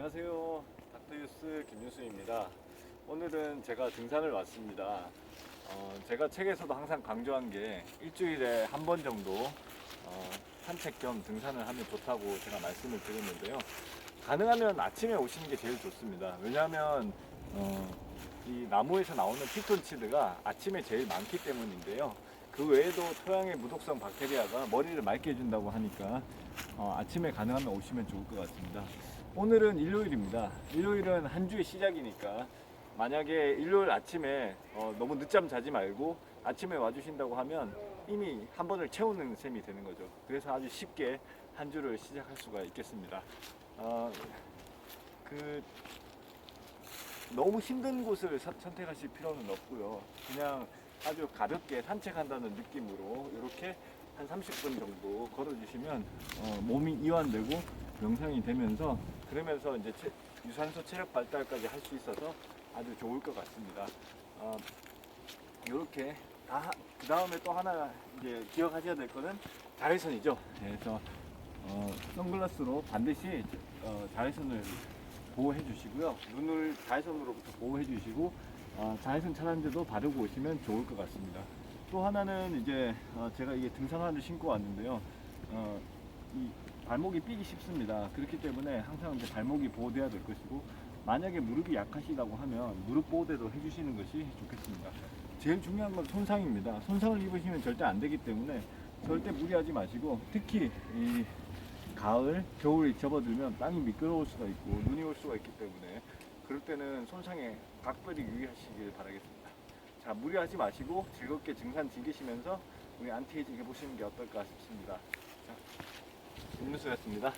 안녕하세요. 닥터유스 김유수입니다. 오늘은 제가 등산을 왔습니다. 어, 제가 책에서도 항상 강조한 게 일주일에 한 번 정도 어, 산책 겸 등산을 하면 좋다고 제가 말씀을 드렸는데요. 가능하면 아침에 오시는 게 제일 좋습니다. 왜냐하면 어, 이 나무에서 나오는 피톤치드가 아침에 제일 많기 때문인데요. 그 외에도 토양의 무독성 박테리아가 머리를 맑게 해준다고 하니까 어, 아침에 가능하면 오시면 좋을 것 같습니다. 오늘은 일요일입니다. 일요일은 한 주의 시작이니까 만약에 일요일 아침에 어, 너무 늦잠 자지 말고 아침에 와주신다고 하면 이미 한 번을 채우는 셈이 되는 거죠. 그래서 아주 쉽게 한 주를 시작할 수가 있겠습니다. 어, 그 너무 힘든 곳을 사- 선택하실 필요는 없고요. 그냥 아주 가볍게 산책한다는 느낌으로 이렇게 한 30분 정도 걸어주시면 어, 몸이 이완되고 명상이 되면서 그러면서 이제 체- 유산소 체력 발달까지 할 수 있어서 아주 좋을 것 같습니다. 어, 이렇게 다그 다음에 또 하나 이제 기억하셔야 될 거는 자외선이죠. 그래서 어, 선글라스로 반드시 어, 자외선을 보호해 주시고요. 눈을 자외선으로부터 보호해 주시고 어, 자외선 차단제도 바르고 오시면 좋을 것 같습니다. 또 하나는 이제 어, 제가 이게 등산화를 신고 왔는데요. 어, 이 발목이 삐기 쉽습니다. 그렇기 때문에 항상 이제 발목이 보호돼야 될 것이고 만약에 무릎이 약하시다고 하면 무릎 보호대도 해주시는 것이 좋겠습니다. 제일 중요한 건 손상입니다. 손상을 입으시면 절대 안 되기 때문에 절대 무리하지 마시고 특히 이 가을, 겨울에 접어들면 땅이 미끄러울 수가 있고 눈이 올 수가 있기 때문에 그럴 때는 손상에 각별히 유의하시길 바라겠습니다. 자, 무리하지 마시고 즐겁게 등산 즐기시면서 우리 안티에이징 해보시는 게 어떨까 싶습니다. 자, 김누수였습니다.